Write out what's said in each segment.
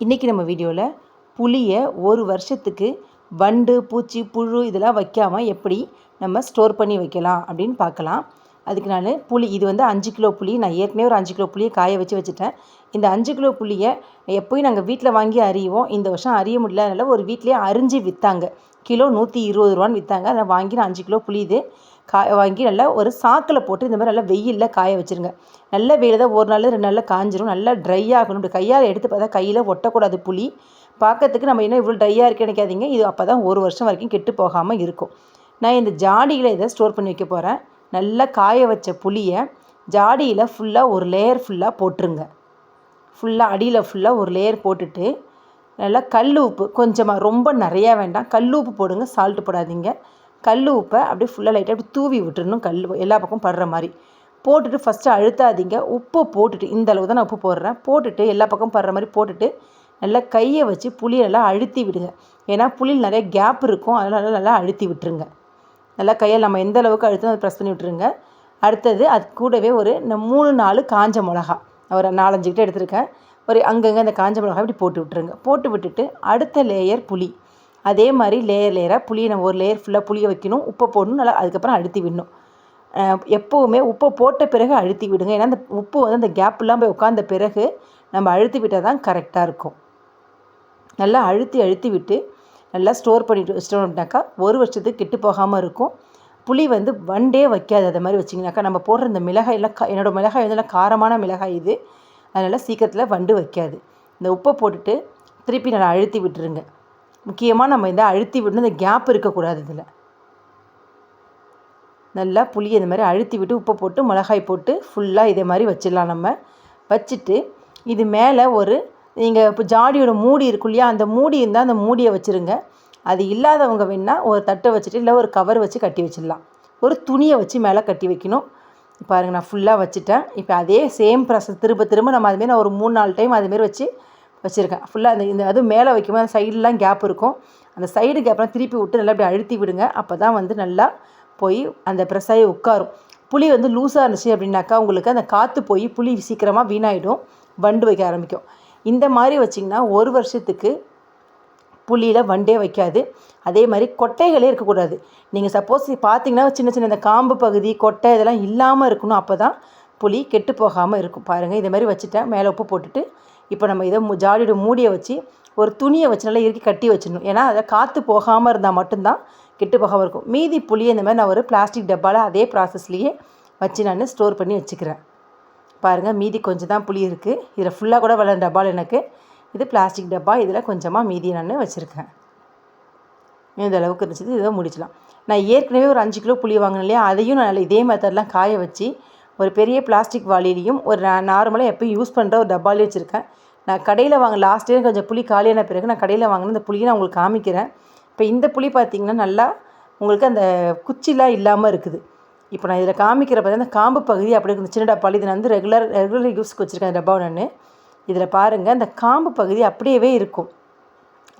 இன்றைக்கி நம்ம வீடியோவில் புளியை ஒரு வருஷத்துக்கு வண்டு பூச்சி புழு இதெல்லாம் வைக்காமல் எப்படி நம்ம ஸ்டோர் பண்ணி வைக்கலாம் அப்படின்னு பார்க்கலாம். அதுக்கு நான் புளி இது வந்து அஞ்சு கிலோ புளி. நான் ஏற்கனவே ஒரு அஞ்சு கிலோ புளியை காய வச்சு வச்சுட்டேன். இந்த அஞ்சு கிலோ புளியை எப்போயும் நாங்கள் வீட்டில் வாங்கி அறிவோம் இந்த வருஷம் அறிய முடியல அதனால் ஒரு வீட்லேயே அரிஞ்சு விற்றாங்க கிலோ நூற்றி இருபது ரூபான்னு விற்றாங்க அதை வாங்கி நான் அஞ்சு கிலோ புளி இது. காய வாங்கி நல்லா ஒரு சாக்கில் போட்டு இந்த மாதிரி நல்லா வெயிலில் காய வச்சுருங்க. நல்ல வெயில் தான் ஒரு நாள் ரெண்டு நாளில் காஞ்சிரும். நல்லா ட்ரை ஆகணும் இப்படி கையால் எடுத்து பார்த்தா கையில் ஒட்டக்கூடாது புளி. பார்க்கறதுக்கு நம்ம என்ன இவ்வளோ ட்ரையாக இருக்கு நினைக்காதீங்க. இது அப்போ தான் ஒரு வருஷம் வரைக்கும் கெட்டு போகாமல் இருக்கும். நான் இந்த ஜாடியில் இதை ஸ்டோர் பண்ணி வைக்க போகிறேன் நல்லா காய வச்ச புளியை ஜாடியில் ஃபுல்லாக ஒரு லேயர் ஃபுல்லாக போட்டுருங்க. ஃபுல்லாக அடியில் ஃபுல்லாக ஒரு லேயர் போட்டுட்டு நல்லா கல் உப்பு கொஞ்சமாக ரொம்ப நிறையா வேண்டாம். கல் உப்பு போடுங்க சால்ட்டு போடாதீங்க. கல் உப்பை அப்படியே ஃபுல்லாக லைட்டாக அப்படி தூவி விட்டுருணும் கல் எல்லா பக்கம் படுற மாதிரி. போட்டுட்டு ஃபஸ்ட்டு அழுத்தாதீங்க. உப்பு போட்டுட்டு இந்த அளவு தான் நான் உப்பு போடுறேன். போட்டுட்டு எல்லா பக்கம் படுற மாதிரி போட்டுட்டு நல்லா கையை வச்சு புளியை நல்லா அழுத்தி விடுங்க. ஏன்னா புளியில் நிறைய கேப் இருக்கும். அதனால் நல்லா அழுத்தி விட்டுருங்க. நல்லா கையில் நம்ம எந்த அளவுக்கு அழுத்தம் அதை ப்ரெஸ் பண்ணி விட்டுருங்க. அடுத்தது அது கூடவே ஒரு மூணு நாலு காஞ்ச மிளகா. ஒரு நாலஞ்சு கிட்ட எடுத்திருக்கேன். ஒரு அங்கங்கே அந்த காஞ்ச மிளகா இப்படி போட்டு விட்டுருங்க. போட்டு விட்டுட்டு அடுத்த லேயர் புளி. அதே மாதிரி லேயர் லேயராக புளியை நம்ம ஒரு லேயர் ஃபுல்லாக புளியை வைக்கணும். உப்பை போடணும். நல்லா அதுக்கப்புறம் அழுத்தி விடணும். எப்போவுமே உப்பை போட்ட பிறகு அழுத்தி விடுங்க. ஏன்னா அந்த உப்பு வந்து அந்த கேப்லாம் போய் உட்காந்த பிறகு நம்ம அழுத்தி விட்டால் தான் கரெக்டாக இருக்கும். நல்லா அழுத்தி அழுத்தி விட்டு நல்லா ஸ்டோர் பண்ணிட்டு வச்சிட்டோம்னாக்கா ஒரு வருஷத்துக்கு கெட்டு போகாமல் இருக்கும். புளி வந்து வண்டே வைக்காது அதை மாதிரி வச்சிங்கனாக்கா நம்ம போடுற இந்த மிளகாய் எல்லாம் என்னோடய மிளகாய் வந்து காரமான மிளகாய் இது. அதனால் சீக்கிரத்தில் வண்டு வைக்காது. இந்த உப்பை போட்டுட்டு திருப்பி நல்லா அழுத்தி விட்டுருங்க. முக்கியமாக நம்ம இதை அழுத்தி விட்டு இந்த கேப் இருக்கக்கூடாது இதில். நல்லா புளியை இந்த மாதிரி அழுத்தி விட்டு உப்பை போட்டு மிளகாய் போட்டு ஃபுல்லாக இதே மாதிரி வச்சிடலாம் நம்ம. வச்சுட்டு இது மேலே ஒரு நீங்கள் இப்போ ஜாடியோட மூடி இருக்கும் இல்லையா அந்த மூடி இருந்தால் அந்த மூடியை வச்சுருங்க. அது இல்லாதவங்க வேணால் ஒரு தட்டை வச்சுட்டு இல்லை ஒரு கவர் வச்சு கட்டி வச்சிடலாம். ஒரு துணியை வச்சு மேலே கட்டி வைக்கணும். பாருங்கள் நான் ஃபுல்லாக வச்சுட்டேன். இப்போ அதே சேம் ப்ராசஸ் திரும்ப திரும்ப நம்ம அதுமாரி நான் ஒரு மூணு நாலு டைம் அதுமாரி வச்சு வச்சுருக்கேன். ஃபுல்லாக அந்த இந்த அதுவும் மேலே வைக்கும்போது அந்த சைடெலாம் கேப் இருக்கும். அந்த சைடு கேப்லாம் திருப்பி விட்டு நல்லா அப்படி அழுத்தி விடுங்க. அப்போ தான் வந்து நல்லா போய் அந்த ப்ரெஸ்ஸாகி உட்காரும். புளி வந்து லூஸாக இருந்துச்சு அப்படின்னாக்கா உங்களுக்கு அந்த காற்று போய் புளி சீக்கிரமாக வீணாயிடும். வண்டு வைக்க ஆரம்பிக்கும். இந்த மாதிரி வச்சிங்கன்னா ஒரு வருஷத்துக்கு புளியில் வண்டே வைக்காது. அதே மாதிரி கொட்டைகளே இருக்கக்கூடாது. நீங்கள் சப்போஸ் பார்த்தீங்கன்னா சின்ன சின்ன இந்த காம்பு பகுதி கொட்டை இதெல்லாம் இல்லாமல் இருக்கணும். அப்போ தான் புளி கெட்டு போகாமல் இருக்கும். பாருங்கள் இதே மாதிரி வச்சுட்டேன் மேலே உப்பு போட்டுட்டு இப்போ நம்ம இதை ஜாடியோட மூடியை வச்சு ஒரு துணியை வச்சு நல்லா இறுக்கி கட்டி வச்சிடணும். ஏன்னா அதை காற்று போகாமல் இருந்தால் மட்டும்தான் கெட்டு போகாமல் இருக்கும். மீதி புளியை இந்த மாதிரி நான் ஒரு பிளாஸ்டிக் டப்பாவில் அதே ப்ராசஸ்லேயே வச்சு நான் ஸ்டோர் பண்ணி வச்சுக்கிறேன். பாருங்கள் மீதி கொஞ்சம் தான் புளி இருக்குது இதில் ஃபுல்லாக கூட வளர டப்பாவில் எனக்கு இது பிளாஸ்டிக் டப்பா. இதில் கொஞ்சமாக மீதி நான் வச்சுருக்கேன். இந்த அளவுக்கு இருந்துச்சு. இதை முடிச்சலாம் நான் ஏற்கனவே ஒரு அஞ்சு கிலோ புளி வாங்கினேன் இல்லையா? அதையும் நான் இதே மெத்தட்லாம் காய வச்சு ஒரு பெரிய பிளாஸ்டிக் வாளிலையும் ஒரு நார்மலாக எப்போயும் யூஸ் பண்ணுற ஒரு டப்பாலையும் வச்சுருக்கேன். நான் கடையில் வாங்க லாஸ்ட் இயர் கொஞ்சம் புளி காலியான பிறகு நான் கடையில் வாங்கின இந்த புளியை நான் உங்களுக்கு காமிக்கிறேன். இப்போ இந்த புளி பார்த்திங்கன்னா நல்லா உங்களுக்கு அந்த குச்சிலாம் இல்லாமல் இருக்குது. இப்போ நான் இதில் காமிக்கிற பார்த்தீங்கன்னா அந்த காம்பு பகுதி அப்படி இருக்குது சின்ன டப்பாலி இதை நான் வந்து ரெகுலர் ரெகுலர் யூஸ்க்கு வச்சுருக்கேன் அந்த டப்பாவை நான். இதில் பாருங்கள் அந்த காம்பு பகுதி அப்படியே இருக்கும்.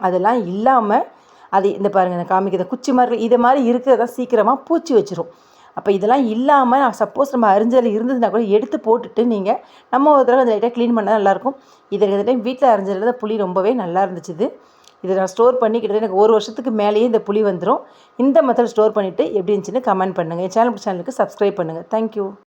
அதெல்லாம் இல்லாமல் அது இந்த பாருங்கள் இந்த காமிக்கிற குச்சி மாதிரி இதை மாதிரி இருக்கிறதா சீக்கிரமாக பூச்சி வச்சிரும். அப்போ இதெல்லாம் இல்லாமல் நான் சப்போஸ் நம்ம அரிஞ்சல் இருந்ததுன்னா கூட எடுத்து போட்டுட்டு நீங்கள் நம்ம ஒரு தடவை அந்த லைட்டாக க்ளீன் பண்ணால் நல்லாயிருக்கும் இதை டைம் வீட்டில் அரிஞ்சதில் புளி ரொம்பவே நல்லா இருந்துச்சு இதை நான் ஸ்டோர் பண்ணி கிட்டத்தட்ட எனக்கு ஒரு வருஷத்துக்கு மேலேயே இந்த புளி வந்துடும் இந்த மெத்தட் ஸ்டோர் பண்ணிவிட்டு எப்படி இருந்துச்சுன்னு கமெண்ட் பண்ணுங்கள் என் சேனல் சேனலுக்கு சப்ஸ்கிரைப் பண்ணுங்கள் தேங்க்யூ